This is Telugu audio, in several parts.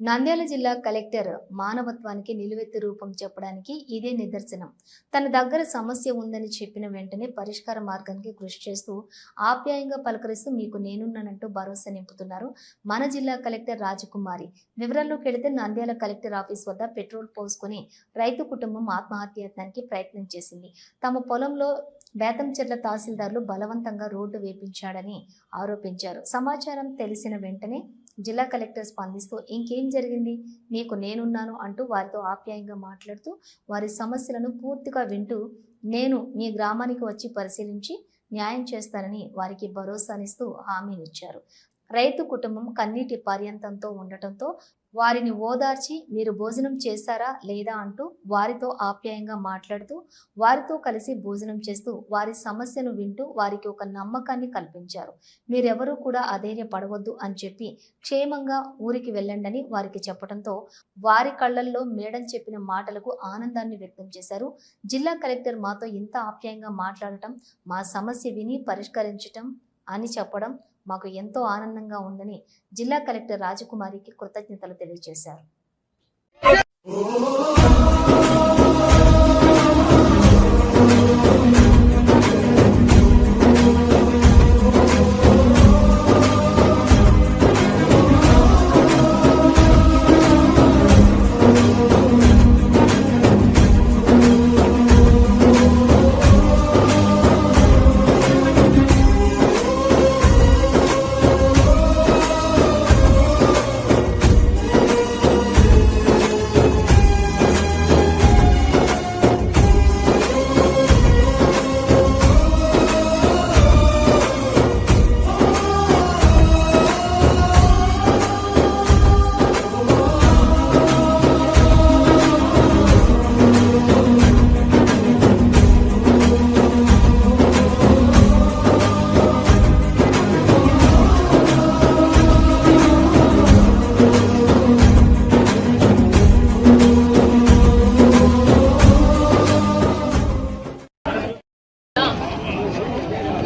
నంద్యాల జిల్లా కలెక్టర్ మానవత్వానికి నిలువెత్తు రూపం చెప్పడానికి ఇదే నిదర్శనం. తన దగ్గర సమస్య ఉందని చెప్పిన వెంటనే పరిష్కార మార్గానికి కృషి చేస్తూ ఆప్యాయంగా పలకరిస్తూ మీకు నేనున్నానంటూ భరోసా నింపుతున్నారు మన జిల్లా కలెక్టర్ రాజకుమారి. వివరాల్లోకి వెళితే నంద్యాల కలెక్టర్ ఆఫీస్ వద్ద పెట్రోల్ పోసుకొని రైతు కుటుంబం ఆత్మహత్యానికి ప్రయత్నం చేసింది. తమ పొలంలో బేతంచెర్ల తహసీల్దార్లు బలవంతంగా రోడ్డు వేపించాడని ఆరోపించారు. సమాచారం తెలిసిన వెంటనే జిల్లా కలెక్టర్ స్పందిస్తూ ఇంకేం జరిగింది? నీకు నేనున్నాను అంటూ వారితో ఆప్యాయంగా మాట్లాడుతూ వారి సమస్యలను పూర్తిగా వింటూ నేను మీ గ్రామానికి వచ్చి పరిశీలించి న్యాయం చేస్తానని వారికి భరోసానిస్తూ హామీనిచ్చారు. రైతు కుటుంబం కన్నీటి పర్యంతంతో ఉండటంతో వారిని ఓదార్చి మీరు భోజనం చేశారా లేదా అంటూ వారితో ఆప్యాయంగా మాట్లాడుతూ వారితో కలిసి భోజనం చేస్తూ వారి సమస్యను వింటూ వారికి ఒక నమ్మకాన్ని కల్పించారు. మీరెవరూ కూడా అధైర్యపడవద్దు అని చెప్పి క్షేమంగా ఊరికి వెళ్ళండని వారికి చెప్పడంతో వారి కళ్ళల్లో మేడం చెప్పిన మాటలకు ఆనందాన్ని వ్యక్తం చేశారు. జిల్లా కలెక్టర్ మాతో ఇంత ఆప్యాయంగా మాట్లాడటం మా సమస్య విని పరిష్కరించటం అని చెప్పడం మాకు ఎంతో ఆనందంగా ఉందని జిల్లా కలెక్టర్ రాజకుమారికి కృతజ్ఞతలు తెలియజేశారు.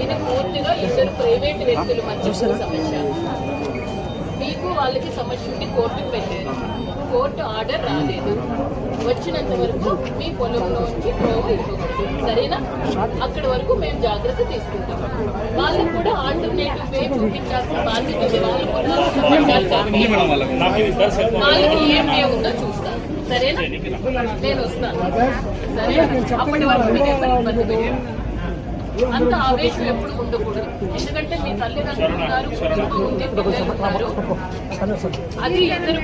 ఇది పూర్తిగా ఇద్దరు ప్రైవేట్ వ్యక్తుల మధ్య సమస్య. మీకు వాళ్ళకి సమస్య ఉండి కోర్టుకు పెట్టారు. కోర్టు ఆర్డర్ రాలేదు. వచ్చినంత వరకు మీ పొలంలోంచి త్రోవ ఇవ్వకూడదు. సరేనా? అక్కడి వరకు మేము జాగ్రత్త తీసుకుంటాం. వాళ్ళకి కూడా ఆల్టర్నేటివ్ వే చూపించాల్సిన బాధ్యత ఉంది. వాళ్ళ వాళ్ళకి ఏం వే ఉందో చూస్తాను. సరేనా? నేను వస్తాను. సరేనా? అప్పటి వరకు మీకు ఎవరు ఇబ్బంది పెట్టారు? అంత ఆవేశం ఎప్పుడు ఉండకూడదు. ఎందుకంటే మీ తల్లిదండ్రులు ఉన్నారు కుటుంబం ఉంది పిల్లలు ఉన్నారు. అది ఇద్దరు